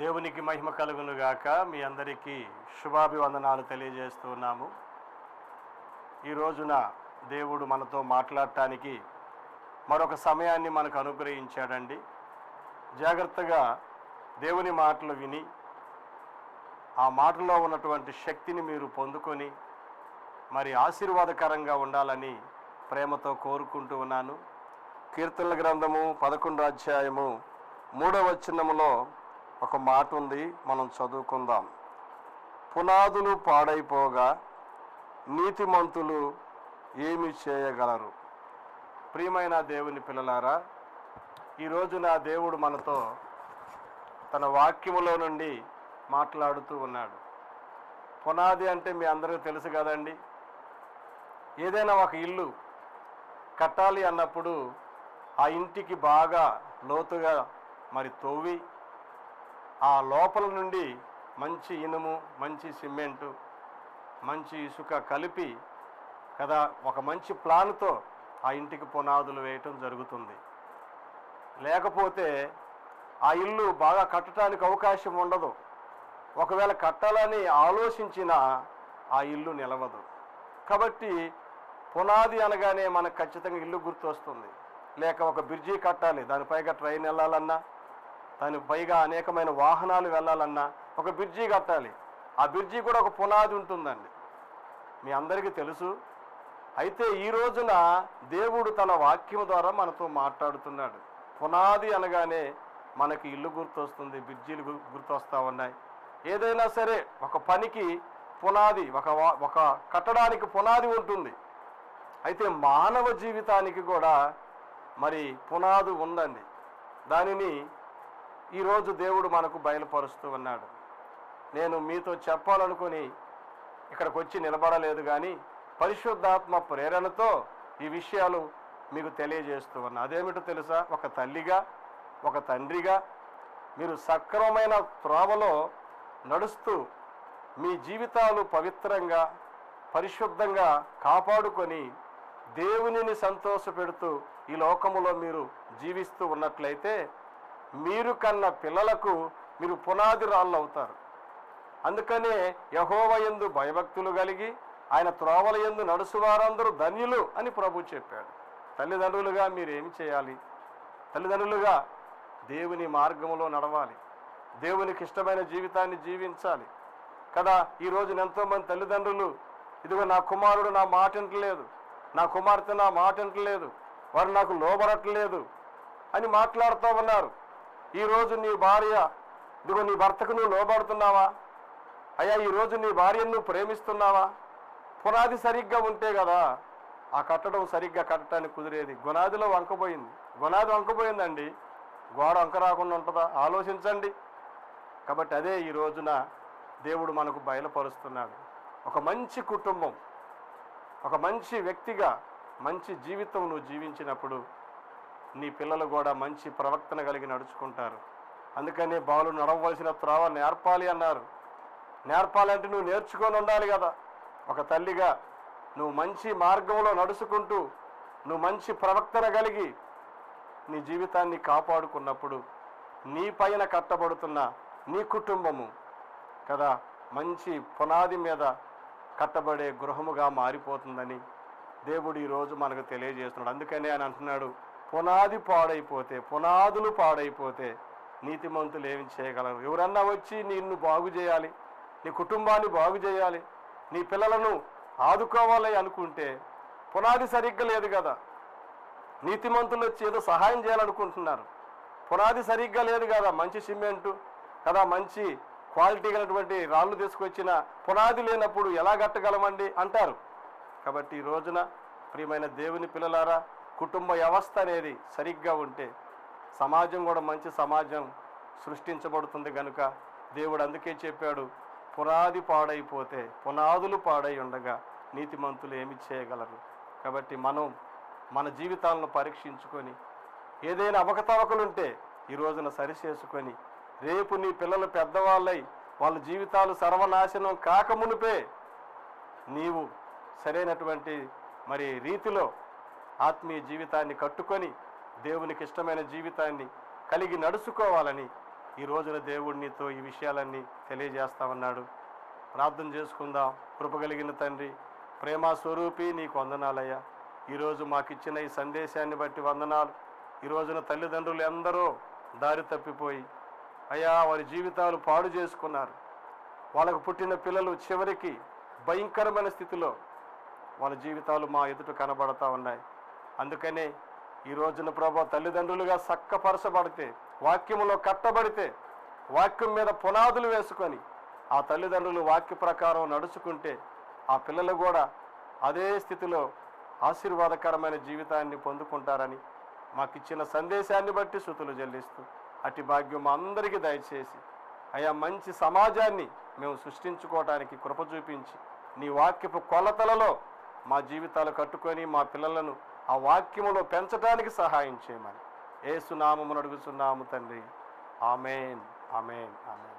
దేవునికి మహిమ కలుగునుగాక. మీ అందరికీ శుభాభివందనాలు తెలియజేస్తున్నాము ఈ రోజున దేవుడు మనతో మాట్లాడటానికి మరొక సమయాన్ని మనకు అనుగ్రహించాడండి. జాగ్రత్తగా దేవుని మాటలు విని ఆ మాటలో ఉన్నటువంటి శక్తిని మీరు పొందుకొని మరి ఆశీర్వాదకరంగా ఉండాలని ప్రేమతో కోరుకుంటూ ఉన్నాను. కీర్తనల గ్రంథము పదకొండో అధ్యాయము మూడవ చిన్నములో ఒక మాట ఉంది మనం చదువుకుందాం. పునాదులు పాడైపోగా నీతిమంతులు ఏమి చేయగలరు? ప్రియమైన దేవుని పిల్లలారా ఈరోజు నా దేవుడు మనతో తన వాక్యములో నుండి మాట్లాడుతూ ఉన్నాడు. పునాది అంటే మీ అందరికీ తెలుసు కదండి. ఏదైనా ఒక ఇల్లు కట్టాలి అన్నప్పుడు ఆ ఇంటికి బాగా లోతుగా మరి తోవి ఆ లోపల నుండి మంచి ఇనుము మంచి సిమెంటు మంచి ఇసుక కలిపి కదా ఒక మంచి ప్లాన్తో ఆ ఇంటికి పునాదులు వేయటం జరుగుతుంది. లేకపోతే ఆ ఇల్లు బాగా కట్టడానికి అవకాశం ఉండదు. ఒకవేళ కట్టాలని ఆలోచించినా ఆ ఇల్లు నిలవదు. కాబట్టి పునాది అనగానే మనకు ఖచ్చితంగా ఇల్లు గుర్తొస్తుంది. లేక ఒక బ్రిడ్జి కట్టాలి దానిపైగా ట్రైన్ వెళ్ళాలన్నా దాని పైగా అనేకమైన వాహనాలు వెళ్ళాలన్నా ఒక బ్రిడ్జి కట్టాలి. ఆ బ్రిడ్జి కూడా ఒక పునాది ఉంటుందండి. మీ అందరికీ తెలుసు. అయితే ఈ రోజున దేవుడు తన వాక్యం ద్వారా మనతో మాట్లాడుతున్నాడు. పునాది అనగానే మనకి ఇల్లు గుర్తొస్తుంది బ్రిడ్జీలు గుర్తొస్తూ గుర్తొస్తా ఉన్నాయి. ఏదైనా సరే ఒక పనికి పునాది ఒక ఒక కట్టడానికి పునాది ఉంటుంది. అయితే మానవ జీవితానికి కూడా మరి పునాది ఉందండి. దానిని ఈరోజు దేవుడు మనకు బయలుపరుస్తూ ఉన్నాడు. నేను మీతో చెప్పాలనుకుని ఇక్కడికి వచ్చి నిలబడలేదు కానీ పరిశుద్ధాత్మ ప్రేరణతో ఈ విషయాలు మీకు తెలియజేస్తూ ఉన్నా. అదేమిటో తెలుసా? ఒక తల్లిగా ఒక తండ్రిగా మీరు సక్రమమైన త్రోవలో నడుస్తూ మీ జీవితాలు పవిత్రంగా పరిశుద్ధంగా కాపాడుకొని దేవునిని సంతోషపెడుతూ ఈ లోకములో మీరు జీవిస్తూ ఉన్నట్లయితే మీరు కన్న పిల్లలకు మీరు పునాది రాళ్ళు అవుతారు అందుకనే యహోవయందు భయభక్తులు కలిగి ఆయన త్రోవల యందు నడుచువారందరూ ధన్యులు అని ప్రభు చెప్పాడు. తల్లిదండ్రులుగా మీరేమి చేయాలి? తల్లిదండ్రులుగా దేవుని మార్గంలో నడవాలి. దేవునికి ఇష్టమైన జీవితాన్ని జీవించాలి. కదా ఈ ఎంతోమంది తల్లిదండ్రులు ఇదిగో నా కుమారుడు నా మాట వింటలేదు నా కుమార్తె నా మాట వింటలేదు వారు నాకు లోబడట్లేదు అని మాట్లాడుతూ ఉన్నారు. ఈరోజు నీ భార్య ఇదిగో నీ భర్తకు నువ్వు లోబడుతున్నావా? అయ్యా ఈరోజు నీ భార్యను నువ్వు ప్రేమిస్తున్నావా? పునాది సరిగ్గా ఉంటే కదా ఆ కట్టడం సరిగ్గా కట్టడానికి కుదిరేది. గునాదిలో వంకపోయింది గునాది వంకపోయిందండి గోడ వంక రాకుండా ఉంటుందా? ఆలోచించండి. కాబట్టి అదే ఈ రోజున దేవుడు మనకు బయలుపరుస్తున్నాడు. ఒక మంచి కుటుంబం ఒక మంచి వ్యక్తిగా మంచి జీవితం నువ్వు జీవించినప్పుడు నీ పిల్లలు కూడా మంచి ప్రవర్తన కలిగి నడుచుకుంటారు. అందుకని బాలు నడవలసిన త్రోవ నేర్పాలి అన్నారు. నేర్పాలంటే నువ్వు నేర్చుకొని ఉండాలి కదా. ఒక తల్లిగా నువ్వు మంచి మార్గంలో నడుచుకుంటూ నువ్వు మంచి ప్రవర్తన కలిగి నీ జీవితాన్ని కాపాడుకున్నప్పుడు నీ పైన కట్టబడుతున్న నీ కుటుంబము కదా మంచి పునాది మీద కట్టబడే గృహముగా మారిపోతుందని దేవుడు ఈరోజు మనకు తెలియజేస్తున్నాడు. అందుకనే ఆయన అంటున్నాడు పునాది పాడైపోతే పునాదులు పాడైపోతే నీతిమంతులు ఏమి చేయగలరు? ఎవరన్నా వచ్చి నిన్ను బాగు చేయాలి నీ కుటుంబాన్ని బాగు చేయాలి నీ పిల్లలను ఆదుకోవాలి అనుకుంటే పునాది సరిగ్గా లేదు కదా. నీతిమంతులు వచ్చి ఏదో సహాయం చేయాలనుకుంటున్నారు. పునాది సరిగ్గా లేదు కదా మంచి సిమెంటు కదా మంచి క్వాలిటీ కలిగినటువంటి రాళ్ళు తీసుకొచ్చిన పునాది లేనప్పుడు ఎలా కట్టగలమండి? అంటారు. కాబట్టి ఈ రోజున ప్రియమైన దేవుని పిల్లలారా కుటుంబ వ్యవస్థ అనేది సరిగ్గా ఉంటే సమాజం కూడా మంచి సమాజం సృష్టించబడుతుంది కనుక దేవుడు అందుకే చెప్పాడు పునాది పాడైపోతే పునాదులు పాడై ఉండగా నీతిమంతులు ఏమి చేయగలరు? కాబట్టి మనం మన జీవితాలను పరీక్షించుకొని ఏదైనా అవకతవకలుంటే ఈ రోజున సరిచేసుకొని రేపు నీ పిల్లలు పెద్దవాళ్ళై వాళ్ళ జీవితాలు సర్వనాశనం కాకమునిపే నీవు సరైనటువంటి మరి రీతిలో ఆత్మీయ జీవితాన్ని కట్టుకొని దేవునికి ఇష్టమైన జీవితాన్ని కలిగి నడుచుకోవాలని ఈ రోజున దేవుడు నీతో ఈ విషయాలన్నీ తెలియజేస్తామన్నాడు ప్రార్థన చేసుకుందాం. కృపగలిగిన తండ్రి ప్రేమ స్వరూపి నీకు వందనాలయ్యా. ఈరోజు మాకిచ్చిన ఈ సందేశాన్ని బట్టి వందనాలు. ఈ రోజున తల్లిదండ్రులు ఎందరో దారి తప్పిపోయి అయ్యా వారి జీవితాలు పాడు చేసుకున్నారు. వాళ్ళకు పుట్టిన పిల్లలు చివరికి భయంకరమైన స్థితిలో వాళ్ళ జీవితాలు మా ఎదుట కనబడతా ఉన్నాయి. అందుకనే ఈ రోజున ప్రభా తల్లిదండ్రులుగా సక్కపరచబడితే వాక్యములో కట్టబడితే వాక్యం మీద పునాదులు వేసుకొని ఆ తల్లిదండ్రులు వాక్య ప్రకారం నడుచుకుంటే ఆ పిల్లలు కూడా అదే స్థితిలో ఆశీర్వాదకరమైన జీవితాన్ని పొందుకుంటారని మాకు ఇచ్చిన సందేశాన్ని బట్టి శృతులు చెల్లిస్తూ అటు భాగ్యం మా అందరికీ దయచేసి అయా మంచి సమాజాన్ని మేము సృష్టించుకోవటానికి కృప చూపించి నీ వాక్యపు కొలతలలో మా జీవితాలు కట్టుకొని మా పిల్లలను ఆ వాక్యములో పెంచడానికి సహాయం చేయమని. ఏసునామమును అడుగుతున్నాము తండ్రి. ఆమెన్. ఆమెన్. ఆమెన్.